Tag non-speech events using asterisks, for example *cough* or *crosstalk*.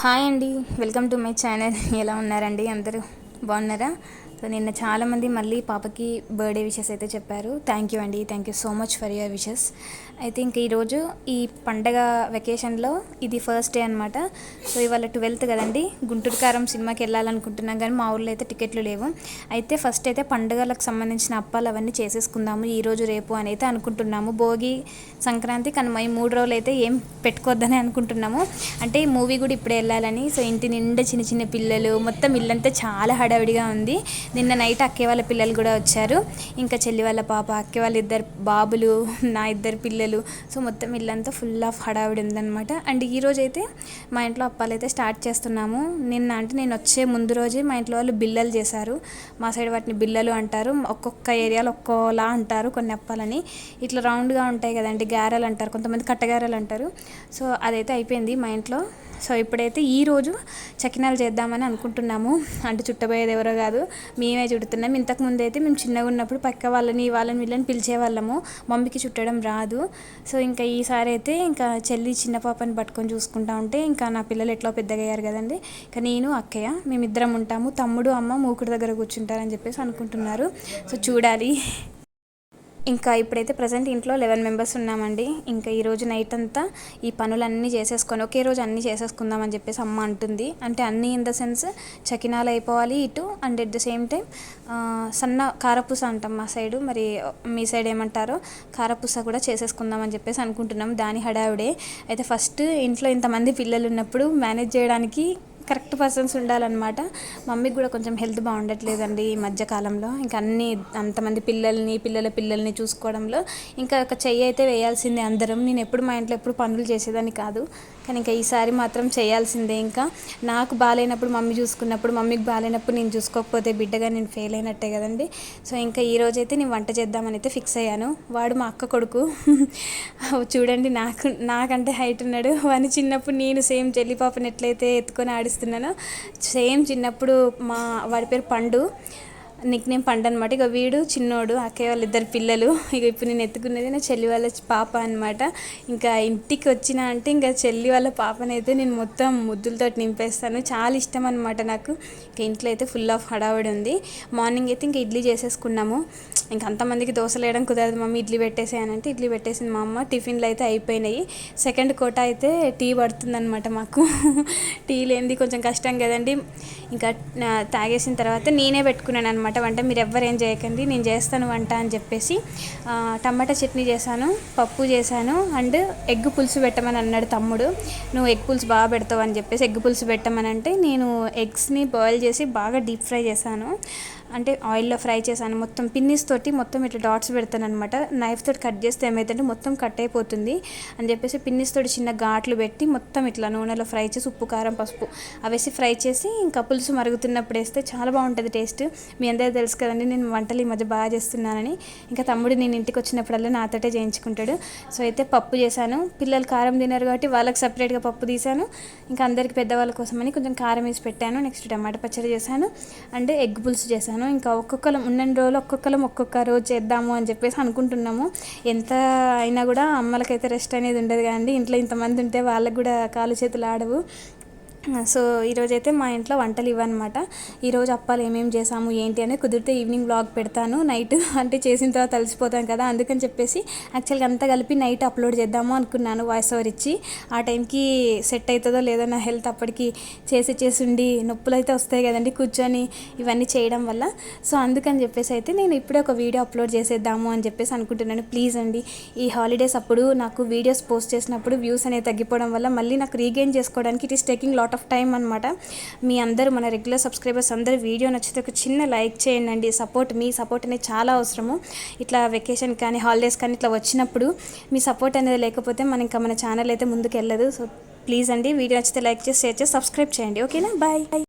Hi అండి welcome to my channel. ఎలా ఉన్నారండి అందరూ? బాగున్నారా? సో నిన్న చాలామంది మళ్ళీ పాపకి బర్త్డే విషెస్ అయితే చెప్పారు. థ్యాంక్ యూ అండి. Thank you so much for your wishes అయితే ఇంక ఈరోజు ఈ పండగ వెకేషన్లో ఇది ఫస్ట్ డే అనమాట సో ఇవాళ ట్వెల్త్ కదండి. గుంటూరు కారం సినిమాకి వెళ్ళాలనుకుంటున్నాం కానీ మా ఊళ్ళో అయితే టికెట్లు లేవు. అయితే ఫస్ట్ అయితే పండుగలకు సంబంధించిన అప్పాలు అవన్నీ చేసేసుకుందాము. ఈరోజు రేపు అని అయితే అనుకుంటున్నాము. భోగి సంక్రాంతి కానీ ఈ మూడు రోజులు అయితే ఏం పెట్టుకోవద్దని అనుకుంటున్నాము. అంటే ఈ మూవీ కూడా ఇప్పుడే వెళ్ళాలని. సో ఇంటి నిండా చిన్న చిన్న పిల్లలు మొత్తం ఇల్లంతా చాలా హడావిడిగా ఉంది. నిన్న నైట్ అక్కే వాళ్ళ పిల్లలు కూడా వచ్చారు. ఇంకా చెల్లి వాళ్ళ పాప అక్కే వాళ్ళ ఇద్దరు బాబులు నా ఇద్దరు పిల్లలు. సో మొత్తం ఇల్లంతా ఫుల్ ఆఫ్ హడావిడి ఉందన్నమాట. అండ్ ఈ రోజు అయితే మా ఇంట్లో అప్పాలు అయితే స్టార్ట్ చేస్తున్నాము. నిన్న అంటే నేను వచ్చే ముందు రోజే మా ఇంట్లో వాళ్ళు బిల్లలు చేశారు. మా సైడ్ వాటిని బిల్లలు అంటారు. ఒక్కొక్క ఏరియాలో ఒక్కోలా అంటారు కొన్ని అప్పాలని. ఇట్లా రౌండ్గా ఉంటాయి కదండి గారెలు అంటారు. కొంతమంది కట్టగారెలు అంటారు. సో అదైతే అయిపోయింది మా ఇంట్లో. సో ఇప్పుడైతే ఈరోజు చకినాలు చేద్దామని అనుకుంటున్నాము. అంటే చుట్టబోయేది ఎవరో కాదు మేమే చుడుతున్నాం. ఇంతకుముందు అయితే మేము చిన్నగా ఉన్నప్పుడు పక్క వాళ్ళని వాళ్ళని వీళ్ళని పిలిచేవాళ్ళము. మమ్మీకి చుట్టడం రాదు. సో ఇంకా ఈసారి అయితే ఇంకా చెల్లి చిన్న పాపని పట్టుకొని చూసుకుంటా ఉంటే ఇంకా నా పిల్లలు ఎట్లా పెద్దగా అయ్యారు కదండి. ఇంకా నేను అక్కయ్య మేమిద్దరం ఉంటాము. తమ్ముడు అమ్మ మూకుడు దగ్గర కూర్చుంటారని చెప్పేసి అనుకుంటున్నారు. సో చూడాలి. ఇంకా ఇప్పుడైతే ప్రజెంట్ ఇంట్లో లెవెన్ మెంబర్స్ ఉన్నామండి. ఇంకా ఈరోజు నైట్ అంతా ఈ పనులన్నీ చేసేసుకొని ఒకే రోజు అన్నీ చేసేసుకుందాం అని చెప్పేసి అమ్మ అంటుంది. అంటే అన్నీ ఇన్ ద సెన్స్ చకినాలు అయిపోవాలి ఇటు and at the same time సన్న కారపూస అంటాం మా సైడు. మరి మీ సైడ్ ఏమంటారో కారపూస కూడా చేసేసుకుందాం అని చెప్పేసి అనుకుంటున్నాం. దాని హడావిడే. అయితే ఫస్ట్ ఇంట్లో ఇంతమంది పిల్లలు ఉన్నప్పుడు మేనేజ్ చేయడానికి కరెక్ట్ పర్సన్స్ ఉండాలన్నమాట. మమ్మీకి కూడా కొంచెం హెల్త్ బాగుండట్లేదండి ఈ మధ్యకాలంలో ఇంకా అన్ని అంతమంది పిల్లల్ని పిల్లల పిల్లల్ని చూసుకోవడంలో ఇంకా ఒక చెయ్యి అయితే వేయాల్సిందే అందరం. నేను ఎప్పుడు మా ఇంట్లో ఎప్పుడు పనులు చేసేదాన్ని కాదు. కానీ ఇంకా ఈసారి మాత్రం చేయాల్సిందే ఇంకా. నాకు బాగాలేనప్పుడు మమ్మీ చూసుకున్నప్పుడు మమ్మీకి బాగాలేనప్పుడు నేను చూసుకోకపోతే బిడ్డగా నేను ఫెయిల్ అయినట్టే కదండి. సో ఇంకా ఈ రోజైతే నేను వంట చేద్దామని అయితే ఫిక్స్ అయ్యాను. వాడు మా అక్క కొడుకు. *laughs* చూడండి నాకు నాకంటే హైట్ ఉన్నాడు. వాడిని చిన్నప్పుడు నేను సేమ్ చెల్లిపాపని ఎట్లయితే ఎత్తుకొని ఆడిస్తున్నానో సేమ్ చిన్నప్పుడు మా వాడి పేరు పండు. నిక్ నేమ్ పండు అనమాట ఇక వీడు చిన్నోడు అక్కయ్య వాళ్ళ ఇద్దరు పిల్లలు. ఇక ఇప్పుడు నేను ఎత్తుకునేది నా చెల్లి వాళ్ళ పాప అనమాట ఇంకా ఇంటికి వచ్చిన అంటే ఇంకా చెల్లి వాళ్ళ పాపనైతే నేను మొత్తం ముద్దులతో నింపేస్తాను. చాలా ఇష్టం అనమాట నాకు. ఇంకా ఇంట్లో అయితే ఫుల్ ఆఫ్ హడావిడి ఉంది. మార్నింగ్ అయితే ఇంకా ఇడ్లీ చేసేసుకున్నాము. ఇంకా అంతమందికి దోశలు వేయడం కుదరదు. మమ్మీ ఇడ్లీ పెట్టేసాయనంటే ఇడ్లీ పెట్టేసింది మా అమ్మ. టిఫిన్లు అయితే అయిపోయినాయి. సెకండ్ కోట అయితే టీ పడుతుందనమాట మాకు. *laughs* టీ లేనిది కొంచెం కష్టం కదండి. ఇంకా తాగేసిన తర్వాత నేనే పెట్టుకున్నాను అనమాట వంట. మీరు ఎవ్వరు ఏం చేయకండి. నేను చేస్తాను వంట అని చెప్పేసి టమాటా చట్నీ చేశాను పప్పు చేశాను అండ్ ఎగ్ పులుసు పెట్టమని అన్నాడు తమ్ముడు. నువ్వు ఎగ్ పులుసు బాగా పెడతావు అని చెప్పేసి ఎగ్ పులుసు పెట్టమని అంటే నేను ఎగ్స్ని బాయిల్ చేసి బాగా డీప్ ఫ్రై చేశాను. అంటే ఆయిల్లో ఫ్రై చేశాను. మొత్తం పిన్నిస్ తోటి మొత్తం ఇట్లా డాట్స్ పెడతాను అనమాట నైఫ్ తోటి కట్ చేస్తే ఏమైతుందంటే మొత్తం కట్ అయిపోతుంది. అని చెప్పేసి పిన్నిస్ తోటి చిన్న ఘాట్లు పెట్టి మొత్తం ఇట్లా నూనెలో ఫ్రై చేసి ఉప్పు కారం పసుపు అవేసి ఫ్రై చేసి ఇంకా పులుసు మరుగుతున్నప్పుడు వేస్తే చాలా బాగుంటుంది టేస్ట్. మీ అందరూ తెలుసు కదండి నేను వంటలు ఈ మధ్య బాగా చేస్తున్నానని. ఇంకా తమ్ముడు నేను ఇంటికి వచ్చినప్పుడల్లా నాతోటే చేయించుకుంటాడు. సో అయితే పప్పు చేశాను. పిల్లలు కారం తినరు కాబట్టి వాళ్ళకి సపరేట్గా పప్పు తీశాను. ఇంకా అందరికి పెద్దవాళ్ళ కోసమని కొంచెం కారం వేసి పెట్టాను. నెక్స్ట్ టమాటా పచ్చడి చేశాను. అండ్ ఎగ్ పులుసు చేశాను. చేశాను ఇంకా ఒక్కొక్కరం ఉన్న రోజులు ఒక్కొక్కరం ఒక్కొక్క రోజు చేద్దాము అని చెప్పేసి అనుకుంటున్నాము. ఎంత అయినా కూడా అమ్మలకైతే రెస్ట్ అనేది ఉండదు కానీ ఇంట్లో ఇంతమంది ఉంటే వాళ్ళకి కూడా కాలు చేతులు ఆడవు. సో ఈరోజైతే మా ఇంట్లో వంటలు ఇవ్వనమాట. ఈరోజు అప్పాలు ఏమేమి చేసాము ఏంటి అనేది కుదిరితే ఈవినింగ్ బ్లాగ్ పెడతాను. నైట్ *laughs* అంటే చేసిన తర్వాత తలిసిపోతాం కదా అందుకని చెప్పేసి యాక్చువల్గా అంతా కలిపి నైట్ అప్లోడ్ చేద్దాము అనుకున్నాను వాయిస్ ఓవర్ ఇచ్చి. ఆ టైంకి సెట్ అవుతుందో లేదో నా హెల్త్ అప్పటికి చేసి చేసి ఉండి నొప్పులు అయితే వస్తాయి కదండి కూర్చొని ఇవన్నీ చేయడం వల్ల. సో అందుకని చెప్పేసి అయితే నేను ఇప్పుడే ఒక వీడియో అప్లోడ్ చేసేద్దాము అని చెప్పేసి అనుకుంటున్నాను. ప్లీజ్ అండి ఈ హాలిడేస్ అప్పుడు నాకు వీడియోస్ పోస్ట్ చేసినప్పుడు వ్యూస్ అనేవి తగ్గిపోవడం వల్ల మళ్ళీ నాకు రీగెయిన్ చేసుకోవడానికి it is taking lot of time అనమాట మీ అందరూ మన రెగ్యులర్ సబ్స్క్రైబర్స్ అందరూ వీడియో నచ్చితే ఒక చిన్న లైక్ చేయండి సపోర్ట్ మీ సపోర్ట్ అనేది చాలా అవసరము. ఇట్లా వెకేషన్ కానీ హాలిడేస్ కానీ ఇట్లా వచ్చినప్పుడు మీ సపోర్ట్ అనేది లేకపోతే మన ఇంకా మన ఛానల్ అయితే ముందుకు వెళ్ళదు. సో ప్లీజ్ అండి వీడియో నచ్చితే లైక్ చేసి షేర్ చేసి సబ్స్క్రైబ్ చేయండి. ఓకేనా బాయ్